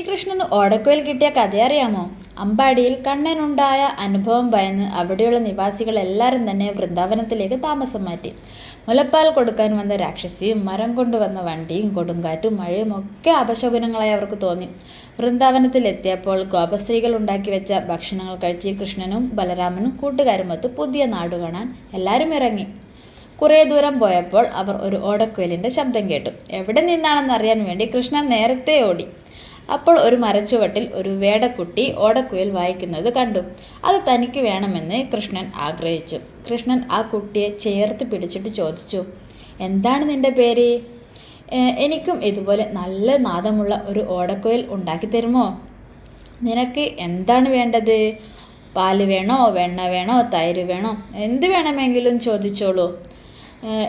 ശ്രീകൃഷ്ണന് ഓടക്കോയിൽ കിട്ടിയ കഥ അറിയാമോ? അമ്പാടിയിൽ കണ്ണനുണ്ടായ അനുഭവം ഭയന്ന് അവിടെയുള്ള നിവാസികൾ എല്ലാവരും തന്നെ വൃന്ദാവനത്തിലേക്ക് താമസം മാറ്റി. മുലപ്പാൽ കൊടുക്കാൻ വന്ന രാക്ഷസിയും മരം കൊണ്ടുവന്ന വണ്ടിയും കൊടുങ്കാറ്റും മഴയും ഒക്കെ അപശകുനങ്ങളായി അവർക്ക് തോന്നി. വൃന്ദാവനത്തിലെത്തിയപ്പോൾ ഗോപസ്ത്രീകൾ ഉണ്ടാക്കി വെച്ച ഭക്ഷണങ്ങൾ കഴിച്ച് കൃഷ്ണനും ബലരാമനും കൂട്ടുകാരുമൊത്ത് പുതിയ നാട് കാണാൻ എല്ലാവരും ഇറങ്ങി. കുറേ ദൂരം പോയപ്പോൾ അവർ ഒരു ഓടക്കുയലിന്റെ ശബ്ദം കേട്ടു. എവിടെ നിന്നാണെന്ന് അറിയാൻ വേണ്ടി കൃഷ്ണൻ നേരത്തെ ഓടി. അപ്പോൾ ഒരു മരച്ചുവട്ടിൽ ഒരു വേടക്കുട്ടി ഓടക്കുയിൽ വായിക്കുന്നത് കണ്ടു. അത് തനിക്ക് വേണമെന്ന് കൃഷ്ണൻ ആഗ്രഹിച്ചു. കൃഷ്ണൻ ആ കുട്ടിയെ ചേർത്ത് പിടിച്ചിട്ട് ചോദിച്ചു എന്താണ് നിന്റെ പേര്? എനിക്കും ഇതുപോലെ നല്ല നാദമുള്ള ഒരു ഓടക്കുഴൽ ഉണ്ടാക്കി തരുമോ? നിനക്ക് എന്താണ് വേണ്ടത്? പാൽ വേണോ? വെണ്ണ വേണോ? തൈര് വേണോ? എന്ത് വേണമെങ്കിലും ചോദിച്ചോളൂ.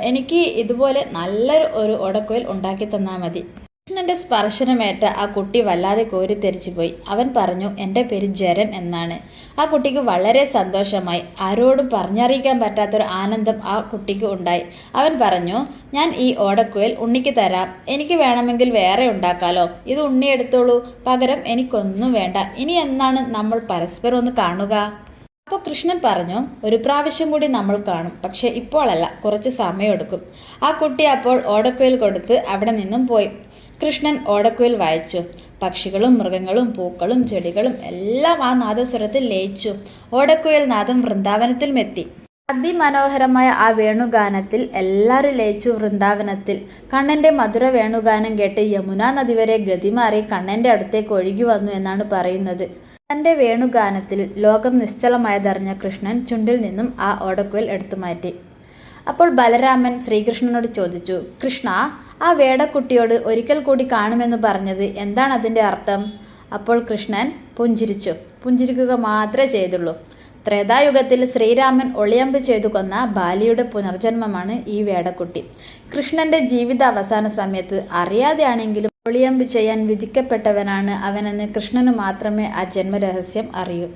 എനിക്ക് ഇതുപോലെ നല്ലൊരു ഒരു ഓടക്കുഴൽ ഉണ്ടാക്കി തന്നാൽ മതി. കൃഷ്ണന്റെ സ്പർശനമേറ്റ ആ കുട്ടി വല്ലാതെ കോരിത്തെരിച്ചു പോയി അവൻ പറഞ്ഞു എന്റെ പേര് ജരൻ എന്നാണ്. ആ കുട്ടിക്ക് വളരെ സന്തോഷമായി. ആരോടും പറഞ്ഞറിയിക്കാൻ പറ്റാത്തൊരു ആനന്ദം ആ കുട്ടിക്ക് ഉണ്ടായി. അവൻ പറഞ്ഞു ഞാൻ ഈ ഓടക്കുയൽ ഉണ്ണിക്ക് തരാം. എനിക്ക് വേണമെങ്കിൽ വേറെ ഉണ്ടാക്കാലോ. ഇത് ഉണ്ണി എടുത്തോളൂ. പകരം എനിക്കൊന്നും വേണ്ട. ഇനി എന്നാണ് നമ്മൾ പരസ്പരം ഒന്ന് കാണുക? അപ്പോൾ കൃഷ്ണൻ പറഞ്ഞു ഒരു പ്രാവശ്യം കൂടി നമ്മൾ കാണും. പക്ഷെ ഇപ്പോഴല്ല കുറച്ച് സമയമെടുക്കും. ആ കുട്ടി അപ്പോൾ ഓടക്കുയിൽ കൊടുത്ത് അവിടെ നിന്നും പോയി. കൃഷ്ണൻ ഓടക്കുയിൽ വായിച്ചു. പക്ഷികളും മൃഗങ്ങളും പൂക്കളും ചെടികളും എല്ലാം ആ നാദസ്വരത്തിൽ ലയിച്ചു. ഓടക്കുയിൽ നാദം വൃന്ദാവനത്തിൽ എത്തി. അതിമനോഹരമായ ആ വേണുഗാനത്തിൽ എല്ലാവരും ലയിച്ചു വൃന്ദാവനത്തിൽ. കണ്ണന്റെ മധുര വേണുഗാനം കേട്ട് യമുന നദി വരെ ഗതിമാറി കണ്ണന്റെ അടുത്തേക്ക് ഒഴുകി വന്നു എന്നാണ് പറയുന്നത്. തന്റെ വേണുഗാനത്തിൽ ലോകം നിശ്ചലമായതറിഞ്ഞ കൃഷ്ണൻ ചുണ്ടിൽ നിന്നും ആ ഓടക്കുഴൽ എടുത്തു മാറ്റി. അപ്പോൾ ബലരാമൻ ശ്രീകൃഷ്ണനോട് ചോദിച്ചു കൃഷ്ണ ആ വേടക്കുട്ടിയോട് ഒരിക്കൽ കൂടി കാണുമെന്ന് പറഞ്ഞത് എന്താണ് അതിന്റെ അർത്ഥം? അപ്പോൾ കൃഷ്ണൻ പുഞ്ചിരിച്ചു പുഞ്ചിരിക്കുക മാത്രമേ ചെയ്തുള്ളൂ. ത്രേതായുഗത്തിൽ ശ്രീരാമൻ ഒളിയമ്പ് ചെയ്തു കൊന്ന ബാലിയുടെ പുനർജന്മമാണ് ഈ വേടക്കുട്ടി. കൃഷ്ണന്റെ ജീവിത അവസാന സമയത്ത് അറിയാതെയാണെങ്കിലും ഒളിയമ്പ് ചെയ്യാൻ വിധിക്കപ്പെട്ടവനാണ് അവനെന്ന് കൃഷ്ണന് മാത്രമേ ആ ജന്മരഹസ്യം അറിയൂ.